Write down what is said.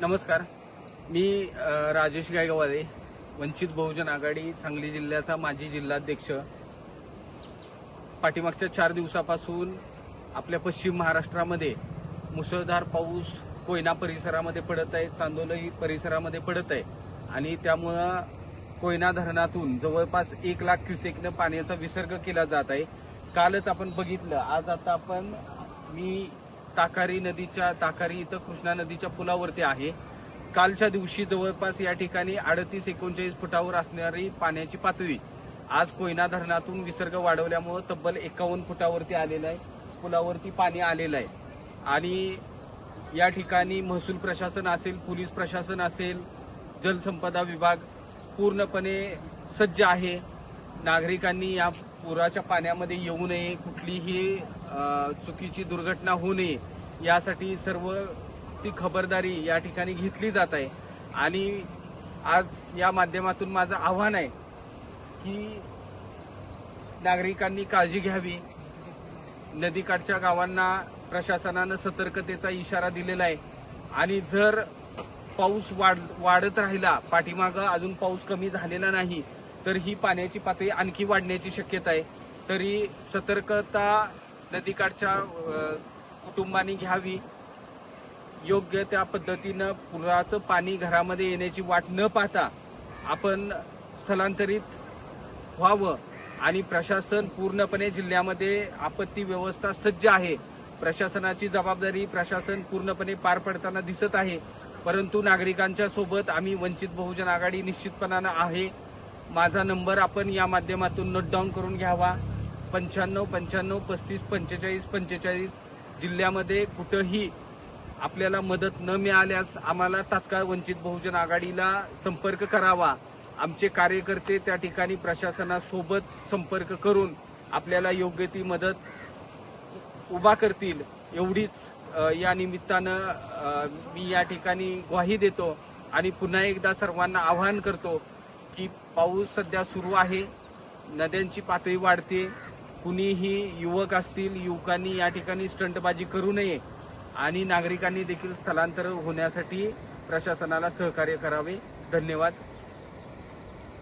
नमस्कार. मी राजेश गायकवाडे वंचित बहुजन आघाडी सांगली जिल्ह्याचा माजी जिल्हाध्यक्ष. पाठीमागच्या चार दिवसापासून आपल्या पश्चिम महाराष्ट्रामध्ये मुसळधार पाऊस कोयना परिसरामध्ये पडत आहे चांदोली परिसरामध्ये पडत आहे आणि त्यामुळं कोयना धरणातून जवळपास एक लाख क्युसेकनं पाण्याचा विसर्ग केला जात आहे. कालच आपण बघितलं आज आता आपण मी ताकारी नदीच्या ताकारी इथं कृष्णा नदीच्या पुलावरती आहे. कालच्या दिवशी जवळपास या ठिकाणी अडतीस एकोणचाळीस फुटावर असणारी पाण्याची पातळी. आज कोयना धरणातून विसर्ग वाढवल्यामुळं तब्बल एकावन्न फुटावरती आलेलं आहे. पुलावरती पाणी आलेलं आहे. आणि या ठिकाणी महसूल प्रशासन असेल पोलीस प्रशासन असेल जलसंपदा विभाग पूर्णपणे सज्ज आहे. नागरिकांनी या पुराच्या पाण्यामध्ये येऊ नये कुठलीही चुकीची दुर्घटना होऊ नये यासाठी सर्व ती खबरदारी या ठिकाणी घेतली जात आहे. आणि आज या माध्यमातून माझं आव्हान आहे की नागरिकांनी काळजी घ्यावी. नदीकाठच्या गावांना प्रशासनानं सतर्कतेचा इशारा दिलेला आहे. आणि जर पाऊस वाढ वाढत राहिला पाठीमागं अजून पाऊस कमी झालेला नाही तर ही पाण्याची पातळी आणखी वाढण्याची शक्यता आहे. तरी सतर्कता नदीकाठच्या कुटुंबांनी घ्यावी. योग्य त्या पद्धतीनं पुराचं पाणी घरामध्ये येण्याची वाट न पाहता आपण स्थलांतरित व्हावं आणि प्रशासन पूर्णपणे जिल्ह्यामध्ये आपत्ती व्यवस्था सज्ज आहे. प्रशासनाची जबाबदारी प्रशासन पूर्णपणे पार पडताना दिसत आहे. परंतु नागरिकांच्या सोबत आम्ही वंचित बहुजन आघाडी निश्चितपणानं आहे. माझा नंबर आपण या माध्यमातून नोट डाऊन करून घ्यावा. पंच्याण्णव पंच्याण्णव पस्तीस पंचेचाळीस पंचेचाळीस जिल्ह्यामध्ये कुठंही आपल्याला मदत न मिळाल्यास आम्हाला तात्काळ वंचित बहुजन आघाडीला संपर्क करावा. आमचे कार्यकर्ते त्या ठिकाणी प्रशासनासोबत संपर्क करून आपल्याला योग्य ती मदत उभा करतील एवढीच या निमित्तानं मी या ठिकाणी ग्वाही देतो आणि पुन्हा एकदा सर्वांना आवाहन करतो की पाऊस सध्या सुरू आहे. नद्यांची पातळी वाढते. कुणीही युवक असतील युवकांनी या ठिकाणी स्टंटबाजी करू नये आणि नागरिकांनी देखील स्थलांतर होण्यासाठी प्रशासनाला सहकार्य करावे. धन्यवाद.